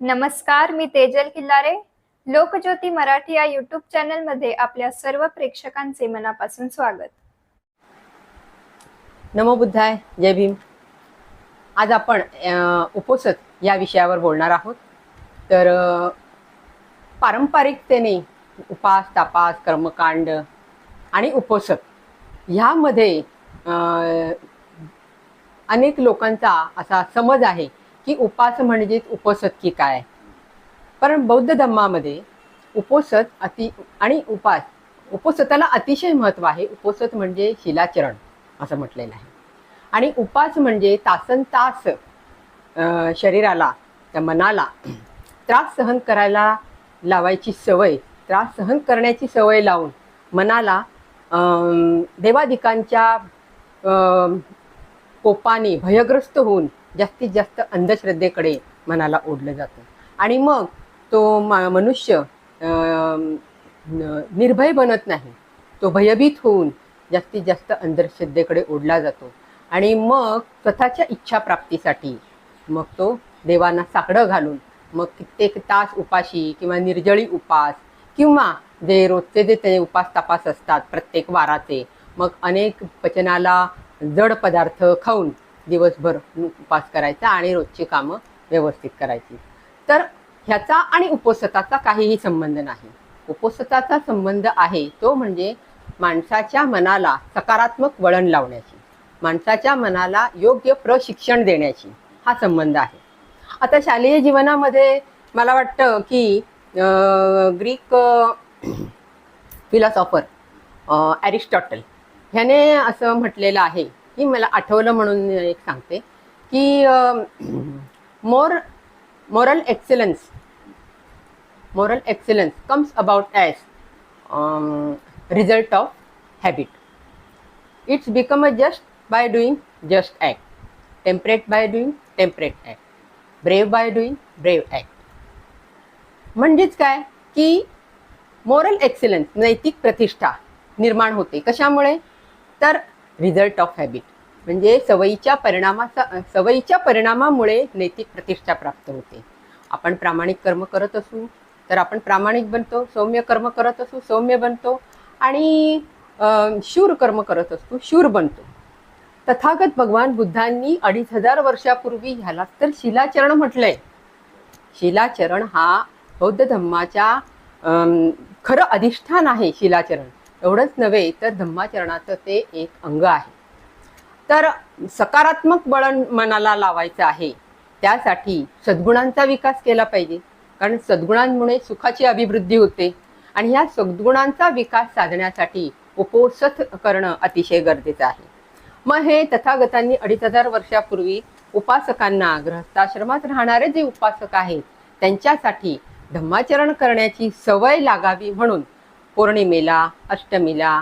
नमस्कार मी तेजल किल्लारे. लोकज्योती मराठी या युट्यूब चॅनलमध्ये आपल्या सर्व प्रेक्षकांचे मनापासून स्वागत. नमो बुद्धाय जय भीम. आज आपण उपोसत या विषयावर बोलणार आहोत. तर पारंपरिकतेने उपास तापास कर्मकांड आणि उपोसत ह्यामध्ये अनेक लोकांचा असा समज आहे की उपास म्हणजेच उपोसत की काय? पण बौद्ध धम्मामध्ये उपोसत अति आणि उपास उपोसताला अतिशय महत्त्व आहे. उपोसत म्हणजे शिलाचरण असं म्हटलेलं आहे. आणि उपास म्हणजे तासन तास शरीराला त्या मनाला त्रास सहन करायला लावायची सवय त्रास सहन करण्याची सवय लावून मनाला देवाधिकांच्या कोपाने भयग्रस्त होऊन जास्तीत जास्त अंधश्रद्धेकडे मनाला ओढलं जातं. आणि मग तो म- मनुष्य निर्भय बनत नाही. तो भयभीत होऊन जास्तीत जास्त अंधश्रद्धेकडे ओढला जातो. आणि मग स्वतःच्या इच्छा प्राप्तीसाठी मग तो देवांना साकडं घालून मग कित्येक तास उपाशी किंवा निर्जळी उपास किंवा जे रोजचे जे ते उपास तपास असतात प्रत्येक वाराचे मग अनेक पचनाला जड पदार्थ खाऊन दिवसभर उपास करायचा आणि रोजची कामं व्यवस्थित करायची. तर ह्याचा आणि उपोषताचा काहीही संबंध नाही. उपोषताचा संबंध आहे तो म्हणजे माणसाच्या मनाला सकारात्मक वळण लावण्याची माणसाच्या मनाला योग्य प्रशिक्षण देण्याची हा संबंध आहे. आता शालेय जीवनामध्ये मला वाटतं की ग्रीक फिलॉसॉफर ॲरिस्टॉटल ह्याने असं म्हटलेलं आहे की मला आठवलं म्हणून एक सांगते की more moral excellence moral excellence comes about as result of habit it's become a just by doing just act temperate by doing temperate act brave by doing brave act म्हणजेच काय? की मॉरल एक्सलन्स नैतिक प्रतिष्ठा निर्माण होते. कशामुळे? तर result of habit म्हणजे सवयीच्या परिणामाचा सवयीच्या परिणामामुळे नैतिक प्रतिष्ठा प्राप्त होते. आपण प्रामाणिक कर्म करत असू तर आपण प्रामाणिक बनतो सौम्य कर्म करत असू सौम्य बनतो आणि शूर कर्म करत असतो शूर बनतो. तथागत भगवान बुद्धांनी अडीच हजार वर्षापूर्वी ह्यालाच तर शिलाचरण म्हटलंय. शिलाचरण हा बौद्ध धम्माच्या खरं अधिष्ठान आहे शिलाचरण. एवढंच नव्हे तर धम्माचरणाचं ते एक अंग आहे. तर सकारात्मक वळण मनाला लावायचं आहे त्यासाठी सद्गुणांचा विकास केला पाहिजे. कारण सद्गुणांमुळे सुखाची अभिवृद्धी होते आणि ह्या सद्गुणांचा विकास साधण्यासाठी उपोषथ करणं अतिशय गरजेचं आहे. मग हे तथागतांनी अडीच हजार वर्षापूर्वी उपासकांना ग्रहस्थाश्रमात राहणारे जे उपासक आहेत त्यांच्यासाठी धम्माचरण करण्याची सवय लागावी म्हणून पौर्णिमेला अष्टमीला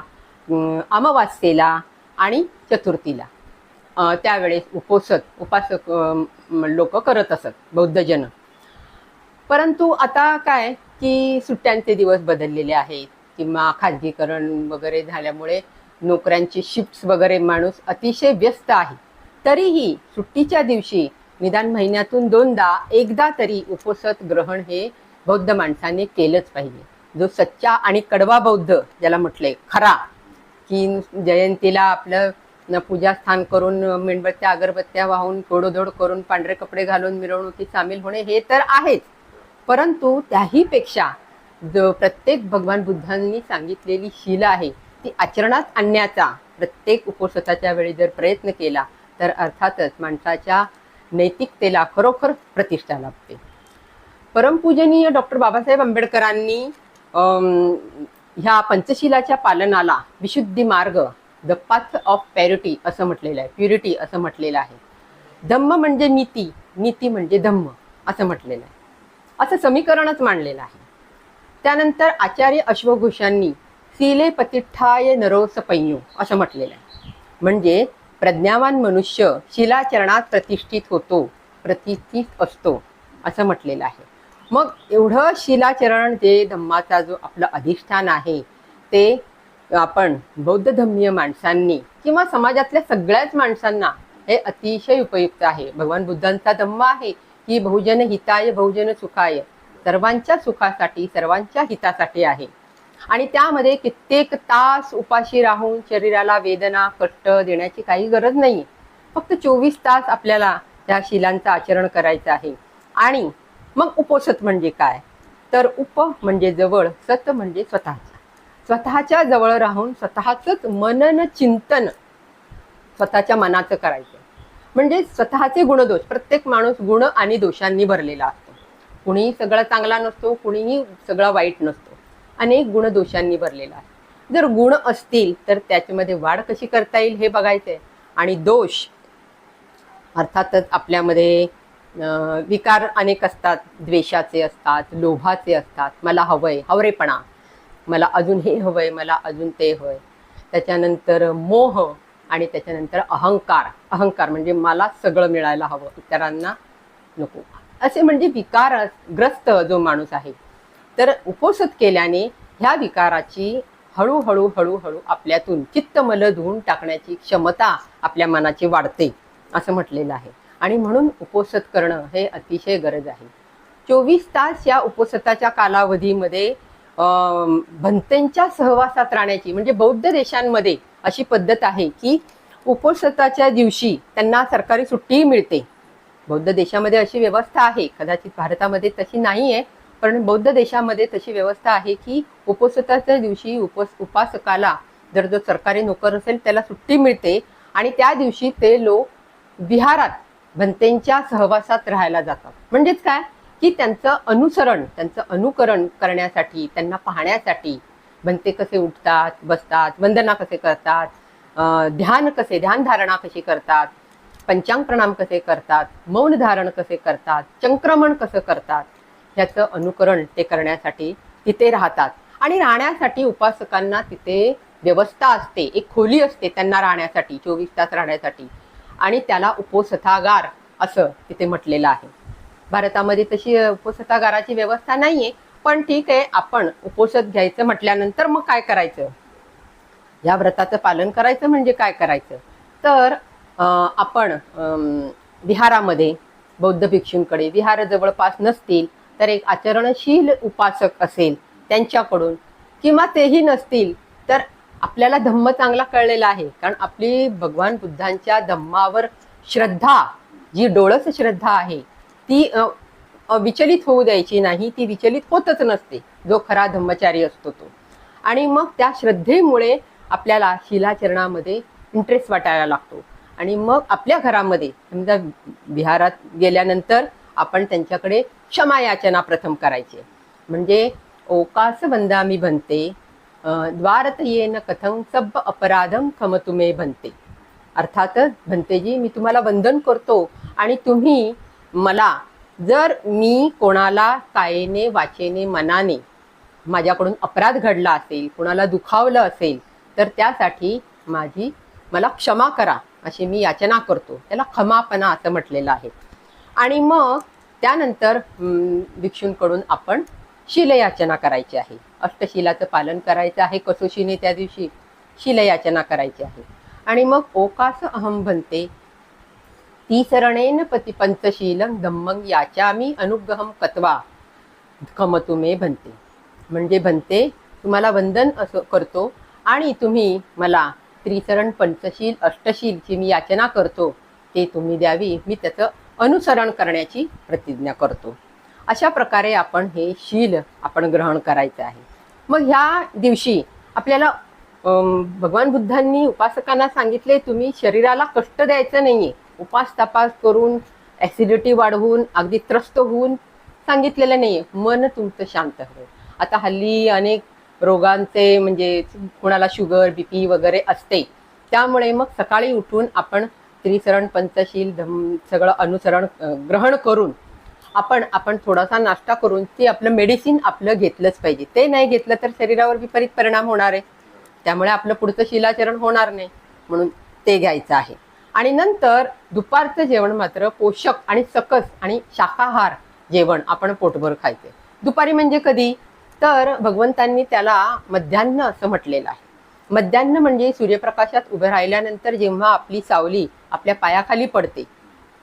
अमावास्येला आणि चतुर्थीला. त्यावेळेस उपोसत उपासक लोक करत असत बौद्धजन परंतु आता काय की सुट्ट्यांचे दिवस बदललेले आहेत किंवा खाजगीकरण वगैरे झाल्यामुळे नोकऱ्यांची शिफ्ट्स वगैरे माणूस अतिशय व्यस्त आहे. तरीही सुट्टीच्या दिवशी निदान महिन्यातून दोनदा एकदा तरी उपोसत ग्रहण हे बौद्ध माणसाने केलंच पाहिजे. जो सच्चा आणि कडवा बौद्ध ज्याला म्हटलंय खरा की जयंतीला आपलं पूजास्थान करून मेणबत्त्या अगरबत्त्या वाहून गोडोधोड करून पांढरे कपडे घालून मिरवणुकीत सामील होणे हे तर आहेच. परंतु त्याही पेक्षा जो प्रत्येक भगवान बुद्धांनी सांगितलेली शीला आहे ती आचरणात आणण्याचा प्रत्येक उपोषताच्या वेळी जर प्रयत्न केला तर अर्थातच माणसाच्या नैतिकतेला खरोखर प्रतिष्ठा लाभते. परमपूजनीय डॉक्टर बाबासाहेब आंबेडकरांनी ह्या पंचशिलाच्या पालनाला विशुद्धी मार्ग द पाथ ऑफ पॅरिटी असं म्हटलेलं आहे. प्युरिटी असं म्हटलेलं आहे. धम्म म्हणजे नीती नीती म्हणजे धम्म असं म्हटलेलं आहे. असं समीकरणच मांडलेलं आहे. त्यानंतर आचार्य अश्वघोषांनी सिले पतिठाय नरोस पैन्यो असं म्हटलेलं आहे. म्हणजे प्रज्ञावान मनुष्य शिलाचरणात प्रतिष्ठित होतो प्रतिष्ठित असतो असं म्हटलेलं आहे. मग एवढं शिलाचरण जे धम्माचा जो आपलं अधिष्ठान आहे ते आपण बौद्ध धम्मीय माणसांनी किंवा समाजातल्या सगळ्याच माणसांना हे अतिशय उपयुक्त आहे. भगवान बुद्धांचा धम्म आहे की बहुजन हिताय बहुजन सुखाय सर्वांच्या सुखासाठी सर्वांच्या हितासाठी आहे. आणि त्यामध्ये कित्येक तास उपाशी राहून शरीराला वेदना कष्ट देण्याची काही गरज नाही फक्त चोवीस तास आपल्याला त्या शिलांचं आचरण करायचं आहे. आणि मग उपोषत म्हणजे काय? तर उप म्हणजे जवळ सत म्हणजे स्वतःचा. स्वतःच्या जवळ राहून स्वतःच मनन चिंतन स्वतःच्या मनाचं करायचं. म्हणजे स्वतःचे गुणदोष प्रत्येक माणूस गुण आणि दोषांनी भरलेला असतो. कुणीही सगळा चांगला नसतो कुणीही सगळा वाईट नसतो. अनेक गुण दोषांनी भरलेला आहे जर गुण असतील तर त्याच्यामध्ये वाढ कशी करता येईल हे बघायचंय. आणि दोष अर्थातच आपल्यामध्ये विकार अनेक असतात द्वेषाचे असतात लोभाचे असतात. मला हवंय हवरेपणा. मला अजून हे हवंय मला अजून ते हवंय. त्याच्यानंतर मोह आणि त्याच्यानंतर अहंकार. अहंकार म्हणजे मला सगळं मिळायला हवं इतरांना नको. असे म्हणजे विकार ग्रस्त जो माणूस आहे तर उपोषित केल्याने ह्या विकाराची हळूहळू हळूहळू आपल्यातून चित्तमल धुवून टाकण्याची क्षमता आपल्या मनाची वाढते असं म्हटलेलं आहे. आणि म्हणून उपोषित करणं हे अतिशय गरज आहे. चोवीस तास या उपोषिताच्या कालावधीमध्ये भंतेंच्या सहवासात राहण्याची म्हणजे बौद्ध देशांमध्ये अशी पद्धत आहे की उपोषिताच्या दिवशी त्यांना सरकारी सुट्टीही मिळते. बौद्ध देशामध्ये अशी व्यवस्था आहे. कदाचित भारतामध्ये तशी नाही आहे पण बौद्ध देशामध्ये तशी व्यवस्था आहे की उपोषिताच्या दिवशी उपस उपासकाला जर जो सरकारी नोकर असेल त्याला सुट्टी मिळते आणि त्या दिवशी ते लोक विहारात भंतेंच्या सहवासात राहायला जातात. म्हणजेच काय? की त्यांचं अनुसरण त्यांचं अनुकरण करण्यासाठी त्यांना पाहण्यासाठी भंते कसे उठतात बसतात वंदना कसे करतात ध्यान कसे ध्यानधारणा कशी करतात पंचांग प्रणाम कसे करतात मौन धारण कसे करतात चंक्रमण कसं करतात ह्याचं अनुकरण ते करण्यासाठी तिथे राहतात. आणि राहण्यासाठी उपासकांना तिथे व्यवस्था असते एक खोली असते त्यांना राहण्यासाठी चोवीस तास राहण्यासाठी. आणि त्याला उपोसथागार असं तिथे म्हटलेलं आहे. भारतामध्ये तशी उपोसथागाराची व्यवस्था नाही आहे पण ठीक आहे आपण उपोषध घ्यायचं म्हटल्यानंतर मग काय करायचं? या व्रताचं पालन करायचं म्हणजे काय करायचं? तर आपण विहारामध्ये बौद्ध भिक्षूंकडे विहार जवळपास नसतील तर एक आचरणशील उपासक असेल त्यांच्याकडून किंवा तेही नसतील तर आपल्याला धम्म चांगला कळलेला आहे. कारण आपली भगवान बुद्धांच्या धम्मावर श्रद्धा जी डोळस श्रद्धा आहे ती विचलित होऊ द्यायची नाही ती विचलित होतच नसते जो खरा धम्मचारी असतो तो. आणि मग त्या श्रद्धेमुळे आपल्याला शिलाचरणामध्ये इंटरेस्ट वाटायला लागतो. आणि मग आपल्या घरामध्ये समजा विहारात गेल्यानंतर आपण त्यांच्याकडे क्षमायाचना प्रथम करायची. म्हणजे ओकास बंदामी बनते द्वारत येन कथं सब अपराधम खम तुम्हे बनते अर्थातच भंतेजी मी तुम्हाला वंदन करतो आणि तुम्ही मला जर मी कोणाला कायेने वाचेने मनाने माझ्याकडून अपराध घडला असेल कोणाला दुखावलं असेल तर त्यासाठी माझी मला क्षमा करा अशी मी याचना करतो. त्याला क्षमापणा असं म्हटलेलं आहे. आणि मग त्यानंतर भिक्षूंकडून आपण शिलयाचना करायची आहे. अष्टशिलाचं पालन करायचं आहे. कसोशीने त्या दिवशी शिलयाचना करायची आहे. आणि मग ओकास अहम बनते तीसरणेन पती पंचशीलं याच्या मी अनुग्रहम कत्वा कमतुमे बनते म्हणजे बनते तुम्हाला वंदन असं करतो आणि तुम्ही मला त्रिसरण पंचशील अष्टशीलची मी याचना करतो ते तुम्ही द्यावी. मी त्याचं अनुसरण करण्याची प्रतिज्ञा करतो. अशा प्रकारे आपण हे शील आपण ग्रहण करायचं आहे. मग ह्या दिवशी आपल्याला भगवान बुद्धांनी उपासकांना सांगितले तुम्ही शरीराला कष्ट द्यायचं नाहीये. उपास तपास करून ॲसिडिटी वाढवून अगदी त्रस्त होऊन सांगितलेलं नाहीये. मन तुमचं शांत हवं आता हल्ली अनेक रोगांचे म्हणजे कुणाला शुगर बीपी वगैरे असते. त्यामुळे मग सकाळी उठून आपण त्रिसरण पंचशील धम सगळं अनुसरण ग्रहण करून आपण आपण थोडासा नाश्ता करून ते आपलं मेडिसिन आपलं घेतलंच पाहिजे. ते नाही घेतलं तर शरीरावर विपरीत परिणाम होणार आहे. त्यामुळे आपलं पुढचं शिलाचरण होणार नाही. म्हणून ते घ्यायचं आहे. आणि नंतर दुपारचं जेवण मात्र पोषक आणि सकस आणि शाकाहार जेवण आपण पोटभर खायचे दुपारी म्हणजे कधी? तर भगवंतांनी त्याला मध्यान्न असं म्हटलेलं आहे. मध्यान्न म्हणजे सूर्यप्रकाशात उभं राहिल्यानंतर जेव्हा आपली सावली आपल्या पायाखाली पडते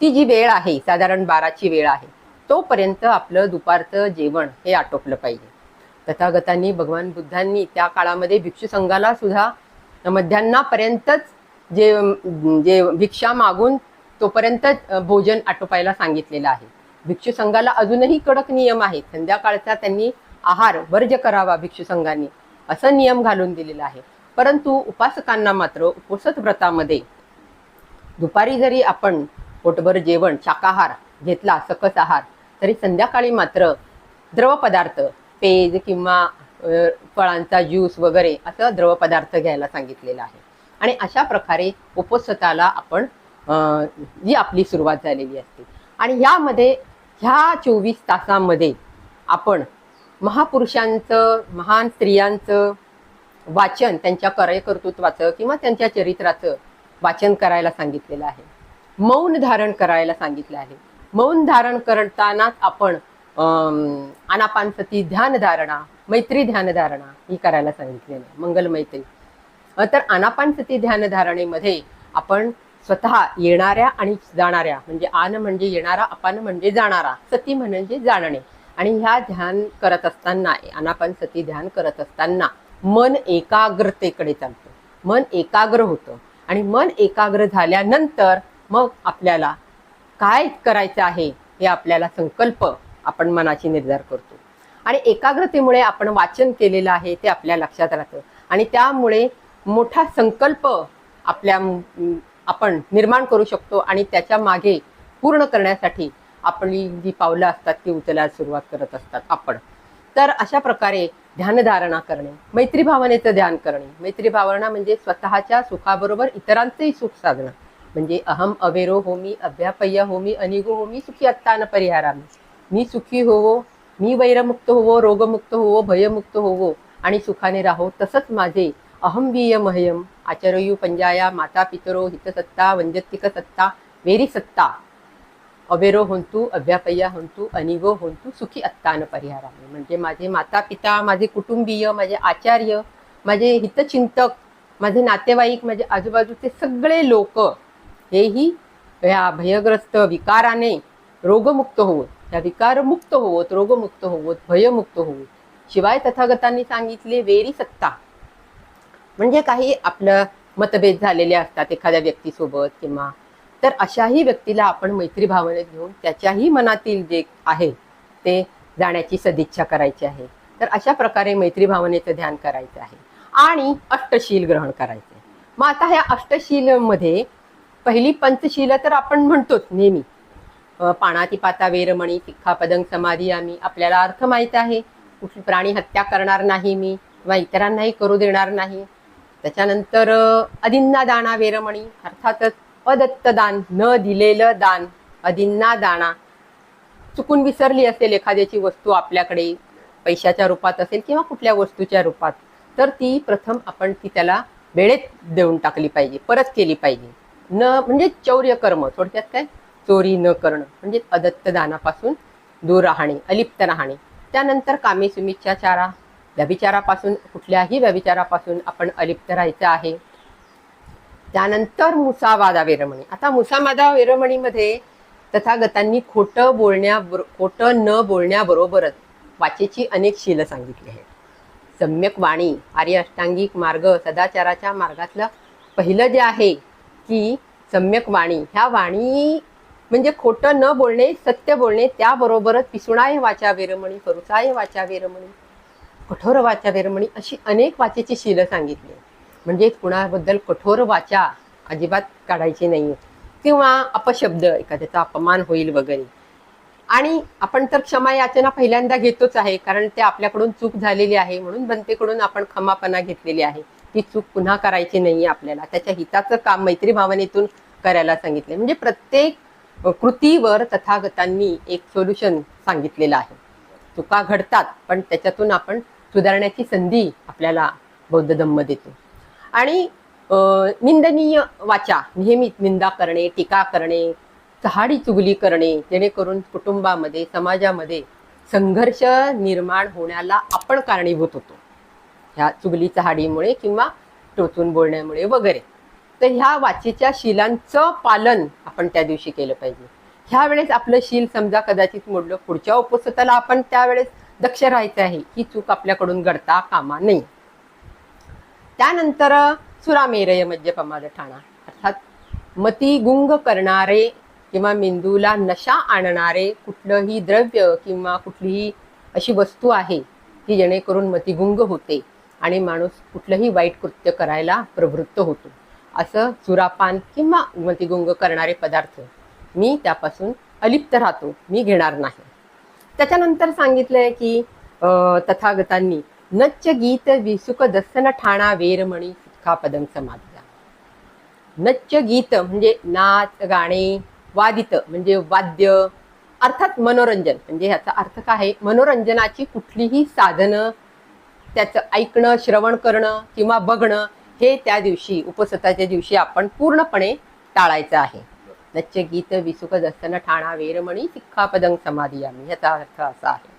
ती जी वेळ आहे साधारण बाराची वेळ आहे तोपर्यंत आपलं दुपारचं जेवण हे आटोपलं पाहिजे. तथागतांनी भगवान बुद्धांनी त्या काळामध्ये भिक्षू संघाला सुद्धा मध्यान्नापर्यंतच जे जे भिक्षा मागून तोपर्यंत भोजन आटोपायला सांगितलेलं आहे. भिक्षू संघाला अजूनही कडक नियम आहेत. संध्याकाळचा त्यांनी आहार वर्ज करावा भिक्षू संघांनी असं नियम घालून दिलेला आहे. परंतु उपासकांना मात्र उपसत व्रतामध्ये दुपारी जरी आपण पोटभर जेवण शाकाहार घेतला सकस आहार. तरी संध्याकाळी मात्र द्रव पदार्थ पेज किंवा फळांचा ज्यूस वगैरे असं द्रव पदार्थ घ्यायला सांगितलेलं आहे. आणि अशा प्रकारे उपसताला आपण जी आपली सुरुवात झालेली असते. आणि यामध्ये ह्या चोवीस तासामध्ये आपण महापुरुषांचं महान स्त्रियांचं वाचन त्यांच्या कार्यकर्तृत्वाचं किंवा त्यांच्या चरित्राचं वाचन करायला सांगितलेलं आहे. मौन धारण करायला सांगितलं आहे. मौन धारण करतानाच आपण अम, आनापानसती ध्यान धारणा मैत्री ध्यान धारणा ही करायला सांगितलेलं आहे. मंगल मैत्री. तर आनापानसती ध्यानधारणेमध्ये आपण स्वतः येणाऱ्या आणि जाणाऱ्या म्हणजे आन म्हणजे येणारा अपान म्हणजे जाणारा सती म्हणजे जाणणे. आणि ह्या ध्यान करत असताना आनापान सती ध्यान करत असताना मन एकाग्रतेकडे चालतं. मन एकाग्र होतं. आणि मन एकाग्र झाल्यानंतर मग आपल्याला काय करायचं आहे हे आपल्याला संकल्प आपण मनाची निर्धार करतो. आणि एकाग्रतेमुळे आपण वाचन केलेलं आहे ते आपल्या लक्षात राहतं. आणि त्यामुळे मोठा संकल्प आपल्या आपण निर्माण करू शकतो आणि त्याच्यामागे पूर्ण करण्यासाठी आपली जी पावलं असतात ती उचलायला सुरुवात करत असतात आपण. तर अशा प्रकारे ध्यानधारणा करणे मैत्री भावनेचं ध्यान करणे. मैत्री भावना म्हणजे स्वतःच्या सुखाबरोबर इतरांचंही सुख साधणं. म्हणजे अहम अवेरो होमी अभ्यापय्य होमी अनिगो होमी सुखी अत्तान परिहारामी. मी सुखी होवो मी वैरमुक्त होवो रोगमुक्त होवो भयमुक्त होवो आणि सुखाने राहो तसंच माझे अहम वीय मह्यम आचरयू पंजाया माता पितरो हितसत्ता वंजत्तिक सत्ता वेरी सत्ता. अवेरो होंतू अभ्यापय्या होंतू अनिगो होंतू सुखी अत्तान परिहारामी. म्हणजे माझे माता पिता माझे कुटुंबीय माझे आचार्य माझे हितचिंतक माझे नातेवाईक माझे आजूबाजूचे सगळे लोक हेही या भयग्रस्त विकाराने रोगमुक्त होवत. या विकारमुक्त होवत रोगमुक्त होवत भयमुक्त होवत. शिवाय तथागतांनी सांगितले वेरी सत्ता. म्हणजे काही आपलं मतभेद झालेले असतात एखाद्या व्यक्तीसोबत किंवा तर अशाही व्यक्तीला आपण मैत्री भावनेत घेऊन त्याच्याही मनातील जे आहे ते जाण्याची सदिच्छा करायची आहे. तर अशा प्रकारे मैत्री भावनेचं ध्यान करायचं आहे. आणि अष्टशील ग्रहण करायचं आहे मग आता ह्या अष्टशीलमध्ये पहिली पंचशील तर आपण म्हणतोच नेहमी. पाणाती पाता वेरमणी तिखा पदंग समाधी आम्ही. आपल्याला अर्थ माहीत आहे. कुठली प्राणी हत्या करणार नाही मी किंवा इतरांनाही करू देणार नाही. त्याच्यानंतर अदिन्ना दाना वेरमणी. अर्थातच अदत्त दान न दिलेलं दान अदिन्ना दाना चुकून विसरली असेल एखाद्याची वस्तू आपल्याकडे पैशाच्या रूपात असेल किंवा कुठल्या वस्तूच्या रूपात तर ती प्रथम आपण ती त्याला वेळेत देऊन टाकली पाहिजे परत केली पाहिजे. न म्हणजे चौर्य कर्म थोडक्यात काय? चोरी न करणं म्हणजे अदत्त दानापासून दूर राहणे अलिप्त राहणे. त्यानंतर कामे सुमिच्छाचारा व्यभिचारापासून कुठल्याही व्यभिचारापासून आपण अलिप्त राहायचं आहे. त्यानंतर मुसावादा वेरमणी. आता मुसावादा वेरमणीमध्ये तथागतांनी खोटं बोलण्या खोटं न बोलण्याबरोबरच वाचेची अनेक शील सांगितली आहेत. सम्यक वाणी आर्य अष्टांगिक मार्ग सदाचाराच्या मार्गातलं पहिलं जे आहे की सम्यक वाणी. ह्या वाणी म्हणजे खोटं न बोलणे सत्य बोलणे त्याबरोबरच पिसुणाय वाचा वेरमणी करुसाय वाचा वेरमणी कठोर वाचा वेरमणी अशी अनेक वाचेची शीलं सांगितली. म्हणजे कुणाबद्दल कठोर वाचा अजिबात काढायची नाही किंवा अपशब्द एखाद्याचा अपमान होईल वगैरे. आणि आपण तर क्षमा याचना पहिल्यांदा घेतोच आहे कारण ते आपल्याकडून चूक झालेली आहे म्हणून बनतेकडून आपण क्षमापणा घेतलेली आहे. ती चूक पुन्हा करायची नाही आपल्याला. त्याच्या हिताचं काम मैत्री भावनेतून करायला सांगितले म्हणजे प्रत्येक कृतीवर तथागतांनी एक सोल्युशन सांगितलेलं आहे. चुका घडतात पण त्याच्यातून आपण सुधारण्याची संधी आपल्याला बौद्ध धम्म देतो. आणि निंदनीय वाचा नेहमीच निंदा करणे टीका करणे चहाडी चुगली करणे जेणेकरून कुटुंबामध्ये समाजामध्ये संघर्ष निर्माण होण्याला आपण कारणीभूत होतो. ह्या चुगली चहाडीमुळे किंवा टोचून बोलण्यामुळे वगैरे. तर ह्या वाचेच्या शिलांचं पालन आपण त्या दिवशी केलं पाहिजे. ह्या वेळेस आपलं शील समजा कदाचित मोडलं पुढच्या उपसताला आपण त्यावेळेस दक्ष राहायचं आहे ही चूक आपल्याकडून घडता कामा नये. त्यानंतर सुरामेरय मद्यपमाद ठाणा. अर्थात मती गुंग करणारे किंवा मेंदूला नशा आणणारे कुठलंही द्रव्य किंवा कुठलीही अशी वस्तू आहे की जेणेकरून मतिगुंग होते. आणि माणूस कुठलंही वाईट कृत्य करायला प्रवृत्त होतो. असं सुरापान किंवा मतिगुंग करणारे पदार्थ मी त्यापासून अलिप्त राहतो मी घेणार नाही. त्याच्यानंतर सांगितलंय की अं, तथागतांनी नच्च गीत विसुक दसन ठाणा वेरमणी पदम समाधला नच्च गीत म्हणजे नाच गाणे वादित म्हणजे वाद्य अर्थात मनोरंजन. म्हणजे ह्याचा अर्थ काय आहे? मनोरंजनाची कुठलीही साधनं त्याचं ऐकणं श्रवण करणं किंवा बघणं हे त्या दिवशी उपसताच्या दिवशी आपण पूर्णपणे टाळायचं आहे. नच्च गीत विसुक असताना ठाणा वेरमणी समाधी आम्ही ह्याचा अर्थ असा आहे.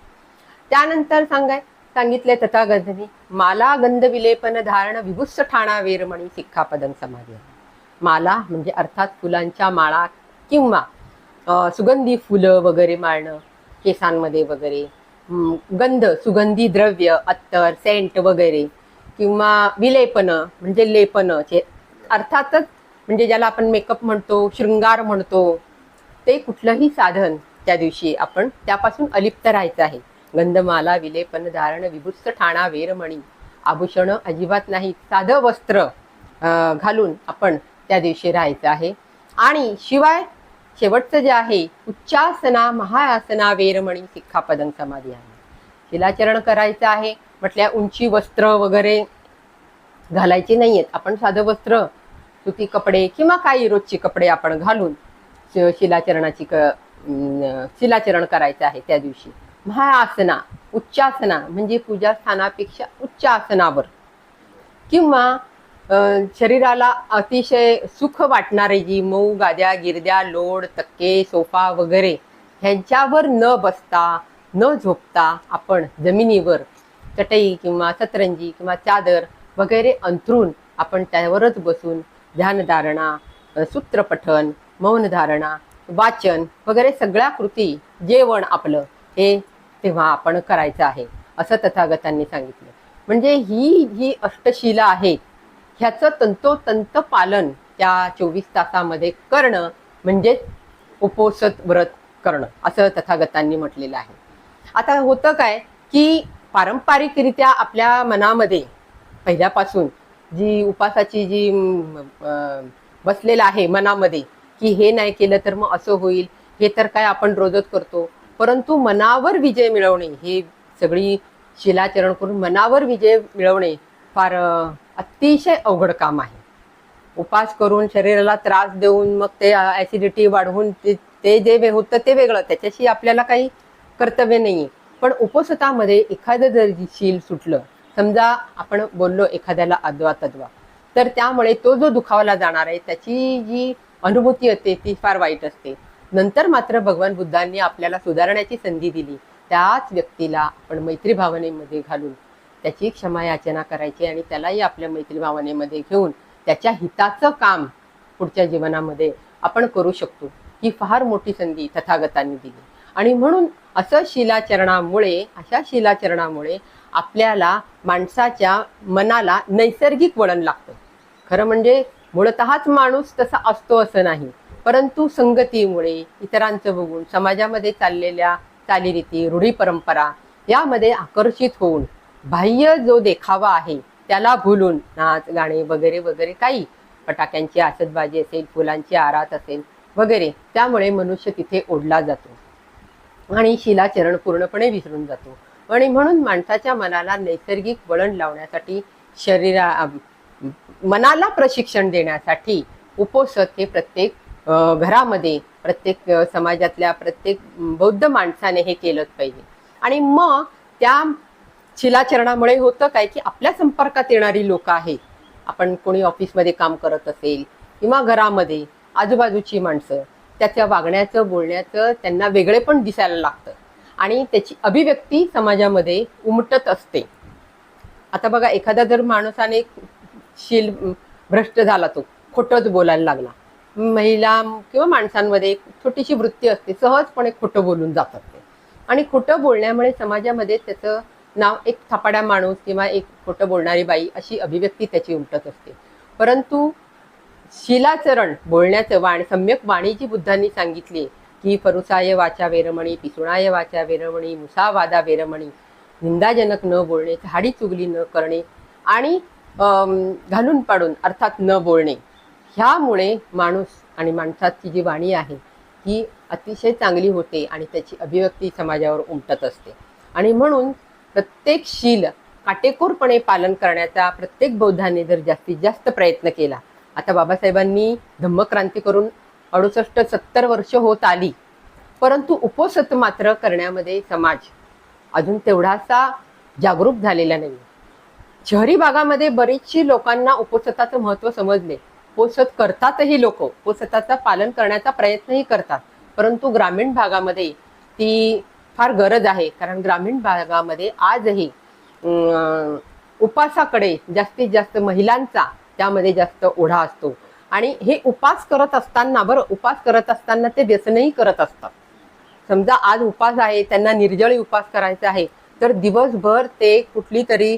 त्यानंतर सांगाय सांगितले तथागतने माला गंध विलेपन धारण विभुत्स ठाणा वेरमणी सिक्खापदंग समाधी माला म्हणजे अर्थात फुलांच्या माळा किंवा सुगंधी फुलं वगैरे माळणं केसांमध्ये वगैरे गंध सुगंधी द्रव्य अत्तर सेंट वगैरे किंवा विलेपन म्हणजे लेपनं जे अर्थातच म्हणजे ज्याला आपण मेकअप म्हणतो शृंगार म्हणतो ते कुठलंही साधन त्या दिवशी आपण त्यापासून अलिप्त राहायचं आहे. गंधमाला विलेपन धारण विभुत्स ठाणा वेरमणी आभूषण अजिबात नाही. साधं वस्त्र घालून आपण त्या दिवशी राहायचं आहे. आणि शिवाय शेवटचं जे आहे उच्चासना महाआसना वेरमणी सिक्खापदं समाधी आहे. शिलाचरण करायचं आहे म्हटल्या उंची वस्त्र वगैरे घालायची नाही आहेत आपण साधं वस्त्र सुती कपडे किंवा काही रोजची कपडे आपण घालून शिलाचरणाची क शिलाचरण करायचं आहे त्या दिवशी. महाआसना उच्चासना म्हणजे पूजा स्थानापेक्षा उच्च आसनावर किंवा शरीराला अतिशय सुख वाटणारे जी मऊ गाद्या गिरद्या लोड तक्के सोफा वगैरे ह्यांच्यावर न बसता न झोपता आपण जमिनीवर चटई किंवा सतरंजी किंवा चादर वगैरे अंथरून आपण त्यावरच बसून ध्यानधारणा सूत्रपठन मौनधारणा वाचन वगैरे सगळ्या कृती जेवण आपलं हे तेव्हा आपण करायचं आहे असं तथागतांनी सांगितलं. म्हणजे ही जी अष्टशिला आहेत ह्याचं तंतोतंत पालन त्या चोवीस तासामध्ये करणं म्हणजेच उपोसत व्रत करणं असं तथागतांनी म्हटलेलं आहे. आता होतं काय की पारंपरिकरित्या आपल्या मनामध्ये पहिल्यापासून जी उपासाची जी अं, बसलेलं आहे मनामध्ये की हे नाही केलं तर मग असं होईल हे तर काय आपण रोजच करतो परंतु मनावर विजय मिळवणे हे सगळी शिलाचरण करून मनावर विजय मिळवणे फार अतिशय अवघड काम आहे. उपास करून शरीराला त्रास देऊन मग ते ऍसिडिटी वाढवून ते ते जे वे- होतं ते वेगळं. त्याच्याशी आपल्याला काही कर्तव्य नाहीये. पण उपसतामध्ये एखादं जर शील सुटलं समजा आपण बोललो एखाद्याला अद्वा तद्वा तर त्यामुळे तो जो दुखावला जाणार आहे त्याची जी अनुभूती असते ती फार वाईट असते. नंतर मात्र भगवान बुद्धांनी आपल्याला सुधारण्याची संधी दिली. त्याच व्यक्तीला आपण मैत्री भावनेमध्ये घालून त्याची क्षमा याचना करायची आणि त्यालाही आपल्या मैत्री भावनेमध्ये घेऊन त्याच्या हिताचं काम पुढच्या जीवनामध्ये आपण करू शकतो ही फार मोठी संधी तथागतांनी दिली. आणि म्हणून असं शिलाचरणामुळे अशा शिलाचरणामुळे आपल्याला माणसाच्या मनाला नैसर्गिक वळण लागतं. खरं म्हणजे मुळतःच माणूस तसा असतो असं नाही परंतु संगतीमुळे इतरांचं बघून समाजामध्ये चाललेल्या चालीरीती रूढी परंपरा यामध्ये आकर्षित होऊन बाह्य जो देखावा आहे त्याला भुलून नाच गाणे वगैरे वगैरे काही फटाक्यांची आसतबाजी असेल फुलांची आरात असेल वगैरे त्यामुळे मनुष्य तिथे ओढला जातो. आणि शिलाचरण पूर्णपणे विसरून जातो. आणि म्हणून माणसाच्या मनाला नैसर्गिक वळण लावण्यासाठी शरीरा मनाला प्रशिक्षण देण्यासाठी उपोषक हे प्रत्येक घरामध्ये प्रत्येक समाजातल्या प्रत्येक बौद्ध माणसाने हे केलंच पाहिजे. आणि मग त्या शिलाचरणामुळे होतं काय की आपल्या संपर्कात येणारी लोक आहेत. आपण कोणी ऑफिसमध्ये काम करत असेल किंवा घरामध्ये आजूबाजूची माणसं त्याच्या वागण्याचं बोलण्याचं त्यांना वेगळे पण दिसायला लागतं. आणि त्याची अभिव्यक्ती समाजामध्ये उमटत असते. आता बघा एखादा जर माणसाने शील भ्रष्ट झाला तो खोटंच बोलायला लागला. महिला किंवा माणसांमध्ये एक छोटीशी वृत्ती असते सहजपणे खोटं बोलून जातात ते. आणि खोटं बोलण्यामुळे समाजामध्ये त्याचं नाव एक थापाड्या माणूस किंवा एक खोटं बोलणारी बाई अशी अभिव्यक्ती त्याची उमटत असते. परंतु शिलाचरण बोलण्याचं वाण सम्यक वाणी जी बुद्धांनी सांगितली की फरुसाय वाचा वेरमणी पिसुणाय वाचा वेरमणी मुसावादा वेरमणी निंदाजनक न बोलणे झाडी चुगली न करणे आणि घालून पाडून अर्थात न बोलणे ह्यामुळे माणूस आणि माणसाची जी वाणी आहे ती अतिशय चांगली होते आणि त्याची अभिव्यक्ती समाजावर उमटत असते. आणि म्हणून प्रत्येक शील काटेकोरपणे पालन करण्याचा प्रत्येक बौद्धाने जर जास्तीत जास्त प्रयत्न केला. आता बाबासाहेबांनी धम्मक्रांती करून अडुसष्ट सत्तर वर्ष होत आली. परंतु उपोसत मात्र करण्यामध्ये समाज अजून तेवढासा जागरूक झालेला नाही. शहरी भागामध्ये बरीचशी लोकांना उपोसताचं महत्त्व समजले. उपोसत करतातही लोक. उपोसताचं पालन करण्याचा प्रयत्नही करतात. परंतु ग्रामीण भागामध्ये ती फार गरज आहे. कारण ग्रामीण भागामध्ये आजही उपासाकडे जास्तीत जास्त महिलांचा त्यामध्ये जास्त ओढा असतो. आणि हे उपास करत असताना बरं उपास करत असताना ते व्यसनही करत असतात. समजा आज उपास आहे त्यांना निर्जळी उपास करायचा आहे तर दिवसभर ते कुठली तरी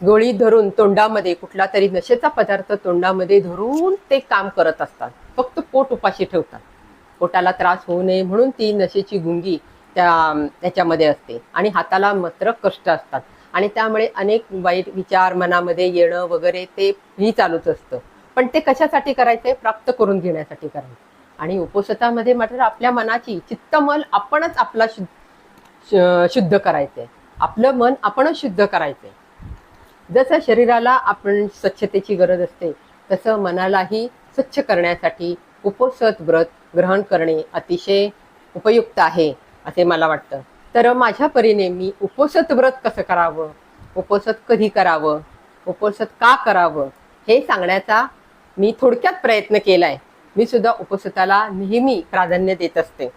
गोळी धरून तोंडामध्ये कुठला तरी नशेचा पदार्थ तोंडामध्ये धरून ते काम करत असतात. फक्त पोट उपाशी ठेवतात. पोटाला त्रास होऊ नये म्हणून ती नशेची गुंगी त्या त्याच्यामध्ये असते. आणि हाताला मात्र कष्ट असतात. आणि त्यामुळे अनेक वाईट विचार मनामध्ये येणं वगैरे ते ही चालूच असतं. पण ते कशासाठी करायचंय? प्राप्त करून घेण्यासाठी करायचं. आणि उपोषतामध्ये मात्र आपल्या मनाची चित्तमल आपणच आपला शुद्ध शुद्ध करायचंय. आपलं मन आपणच शुद्ध करायचंय. जसं शरीराला आपण स्वच्छतेची गरज असते तसं मनालाही स्वच्छ करण्यासाठी उपोषत व्रत ग्रहण करणे अतिशय उपयुक्त आहे. असे मला वाटतं. तर माझ्या परीने मी उपोषत व्रत कसं करावं? उपोषत कधी करावं? उपोषत का करावं? हे सांगण्याचा मी थोडक्यात प्रयत्न केलाय. मी सुद्धा उपसताला नेहमी प्राधान्य देत असते.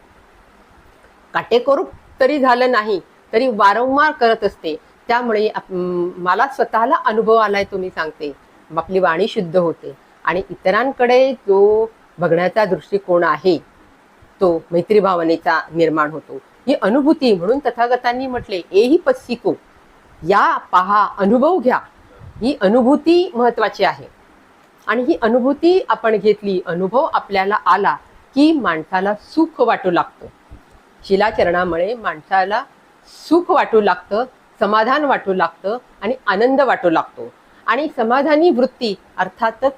काटेकोर तरी झालं नाही तरी वारंवार करत असते. त्यामुळे मला स्वतःला अनुभव आलाय तो मी सांगते. आपली वाणी शुद्ध होते. आणि इतरांकडे जो बघण्याचा दृष्टिकोन आहे तो मैत्री भावनेचा निर्माण होतो. ही अनुभूती म्हणून तथागतांनी म्हटले एही पस्सिको या पहा अनुभव घ्या. ही अनुभूती महत्वाची आहे. आणि ही अनुभूती आपण घेतली अनुभव आपल्याला आला की माणसाला सुख वाटू लागतं. शिलाचरणामुळे माणसाला सुख वाटू लागतं समाधान वाटू लागतं आणि आनंद वाटू लागतो. आणि समाधानी वृत्ती अर्थातच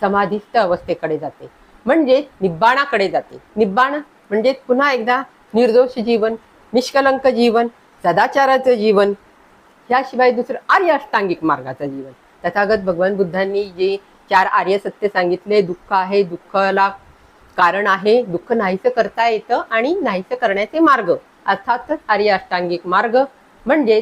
समाधिस्थ अवस्थेकडे जाते. म्हणजे निब्बाणाकडे जाते. निब्बाण म्हणजे पुन्हा एकदा निर्दोष जीवन निष्कलंक जीवन सदाचाराचं जीवन याशिवाय दुसरं आर्य अष्टांगिक मार्गाचं जीवन. तथागत भगवान बुद्धांनी जे चार आर्य सत्य सांगितले दुःख आहे दुःखाला कारण आहे दुःख नाहीसं करता येतं आणि नाहीसं करण्याचे मार्ग. अर्थातच आर्य अष्टांगिक मार्ग म्हणजे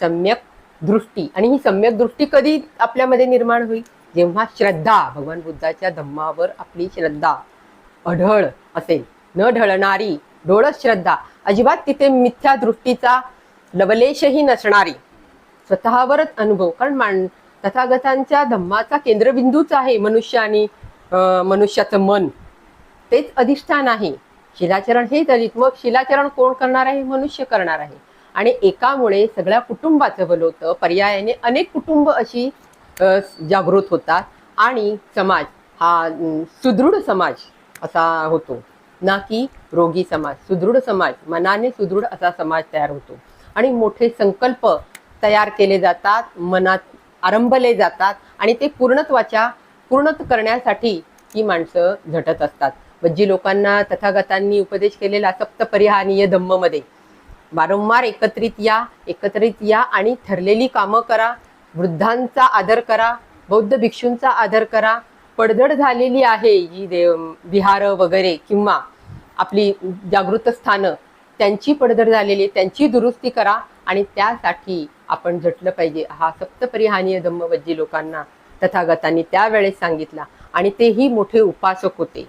सम्यक दृष्टी. आणि ही सम्यक दृष्टी कधी आपल्यामध्ये निर्माण होईल? जेव्हा श्रद्धा भगवान बुद्धाच्या धम्मावर आपली श्रद्धा अढळ असेल न ढळणारी डोळस श्रद्धा अजिबात तिथे मिथ्या दृष्टीचा लवलेशही नसणारी स्वतःवरच अनुभव. कारण मान तथागतांच्या धम्माचा केंद्रबिंदूच आहे मनुष्य आणि अं, मनुष्याचं मन. तेच अधिष्ठान आहे. शिलाचरण हेच अधिक मग शिलाचरण कोण करणार आहे? मनुष्य करणार आहे. आणि एकामुळे सगळ्या कुटुंबाचं भलं होतं. पर्यायाने अनेक कुटुंब अशी जागृत होतात. आणि समाज हा सुदृढ समाज असा होतो. ना की रोगी समाज. सुदृढ समाज मनाने सुदृढ असा समाज तयार होतो. आणि मोठे संकल्प तयार केले जातात मनात आरंभले जातात आणि ते पूर्णत्वाच्या पूर्ण करण्यासाठी ही माणसं झटत असतात. जी लोकांना तथागतांनी उपदेश केलेला सप्तपरिहानीय धम्ममध्ये वारंवार एकत्रित या एकत्रित या आणि ठरलेली कामं करा. वृद्धांचा आदर करा बौद्ध भिक्षूंचा आदर करा. पडझड झालेली आहे ही देव बिहार वगैरे किंवा आपली जागृत स्थानं. त्यांची पडझड झालेली आहे, त्यांची दुरुस्ती करा आणि त्यासाठी आपण झटलं पाहिजे. हा सप्तपरिहानीय धम्मवज्जी लोकांना तथागतांनी त्यावेळेस सांगितला आणि तेही मोठे उपासक होते.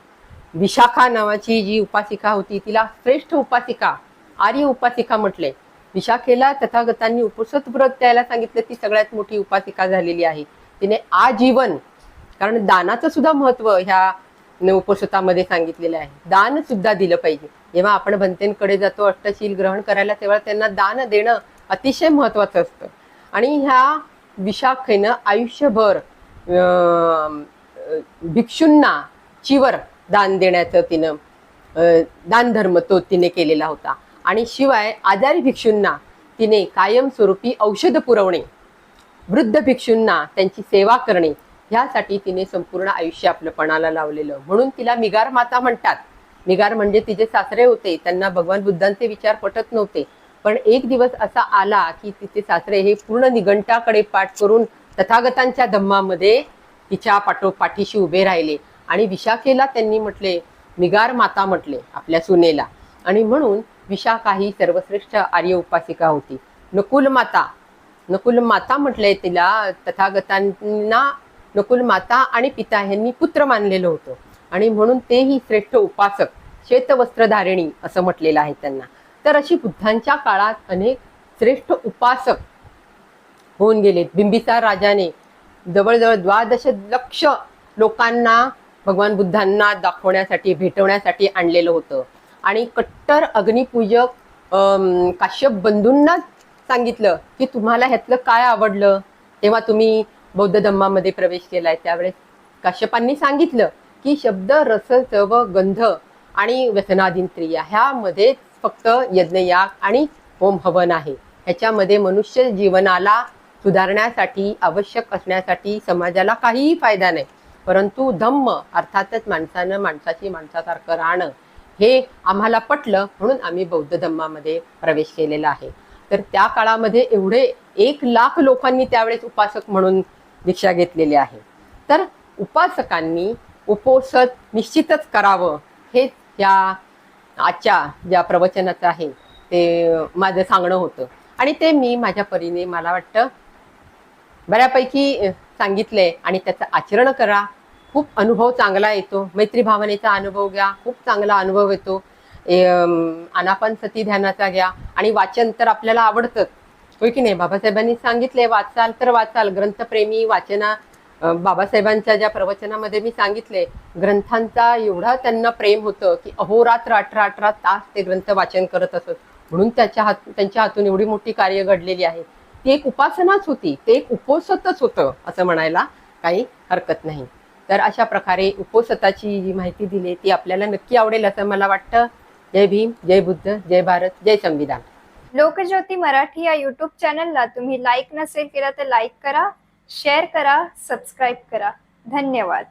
विशाखा नावाची जी उपासिका होती तिला श्रेष्ठ उपासिका आर्य उपासिका म्हटले. विशाखेला तथागतांनी उपसत व्रत द्यायला सांगितलं ती सगळ्यात मोठी उपासिका झालेली आहे. तिने आजीवन कारण दानाचं सुद्धा महत्त्व ह्या उपसतामध्ये सांगितलेलं आहे. दान सुद्धा दिलं पाहिजे. जेव्हा आपण भंतेंकडे जातो अष्टशील ग्रहण करायला तेव्हा त्यांना दान देणं अतिशय महत्वाचं असतं. आणि ह्या विशाखेनं आयुष्यभर अं, भिक्षूंना चिवर दान देण्याचं तिनं दानधर्म तो तिने केलेला होता. आणि शिवाय आजारी भिक्षूंना तिने कायमस्वरूपी औषध पुरवणे वृद्ध भिक्षूंना त्यांची सेवा करणे ह्यासाठी तिने संपूर्ण आयुष्य आपलं पणाला लावलेलं. म्हणून तिला मिगार माता म्हणतात. मिगार म्हणजे तिचे सासरे होते. त्यांना भगवान बुद्धांचे विचार पटत नव्हते. पण एक दिवस असा आला की तिचे सासरे हे पूर्ण निघंटाकडे पाठ करून तथागतांच्या धम्मामध्ये तिच्या पाठो पाठीशी उभे राहिले आणि विशाखेला त्यांनी म्हटले मिगार माता म्हटले आपल्या सुनेला. आणि म्हणून विशाखा ही सर्वश्रेष्ठ आर्य उपासिका होती. नकुल माता. नकुल माता म्हटलंय तिला तथागतांना नकुल माता आणि पिता यांनी पुत्र मानलेलं होतं. आणि म्हणून तेही श्रेष्ठ उपासक श्वेतवस्त्रधारिणी असं म्हटलेलं आहे त्यांना. तर अशी बुद्धांच्या काळात अनेक श्रेष्ठ उपासक होऊन गेलेत. बिंबिसार राजाने जवळजवळ द्वादश लक्ष लोकांना भगवान बुद्धांना दाखवण्यासाठी भेटवण्यासाठी आणलेलं होतं. आणि कट्टर अग्निपूजक काश्यप बंधूंना सांगितलं की तुम्हाला ह्यातलं काय आवडलं? तेव्हा तुम्ही बौद्ध धम्मामध्ये प्रवेश केलाय. त्यावेळेस काश्यपांनी सांगितलं की शब्द रस चव गंध आणि व्यसनादिंत्रिया ह्यामध्ये फक्त यज्ञयाग आणि होम हवन आहे. ह्याच्यामध्ये मनुष्य जीवनाला सुधारण्यासाठी आवश्यक असण्यासाठी समाजाला काहीही फायदा नाही. परंतु धम्म अर्थातच माणसानं माणसाची माणसासारखं राहणं हे आम्हाला पटलं म्हणून आम्ही बौद्ध धम्मामध्ये प्रवेश केलेला आहे. तर त्या काळामध्ये एवढे एक लाख लोकांनी त्यावेळेस उपासक म्हणून दीक्षा घेतलेली आहे. तर उपासकांनी उपोषण निश्चितच करावं हे या आजच्या ज्या प्रवचनाचं आहे ते माझं सांगणं होतं. आणि ते मी माझ्या परीने मला वाटतं बऱ्यापैकी अ, सांगितलंय आणि त्याचं आचरण करा. खूप अनुभव चांगला येतो. मैत्री भावनेचा अनुभव घ्या खूप चांगला अनुभव येतो. अनापन आनापान सती ध्यानाचा घ्या. आणि वाचन तर आपल्याला आवडतंच होय की नाही? बाबासाहेबांनी सांगितले वाचाल तर वाचाल. ग्रंथप्रेमी वाचना बाबासाहेबांच्या ज्या प्रवचनामध्ये मी सांगितले ग्रंथांचा एवढा त्यांना प्रेम होतं की अहोरात्र अठरा अठरा तास ते ग्रंथ वाचन करत असत. म्हणून त्याच्या हात त्यांच्या हातून एवढी मोठी कार्य घडलेली आहे. ती एक उपासनाच होती. ते एक उपोसतच होतं असं म्हणायला काही हरकत नाही. तर अशा प्रकारे उपोसताची जी माहिती दिली ती आपल्याला नक्की आवडेल असं मला वाटतं. जय भीम जय बुद्ध जय भारत जय संविधान. लोकज्योती मराठी या युट्यूब चॅनलला तुम्ही लाईक नसेल केला तर लाईक करा शेअर करा सबस्क्राईब करा. धन्यवाद.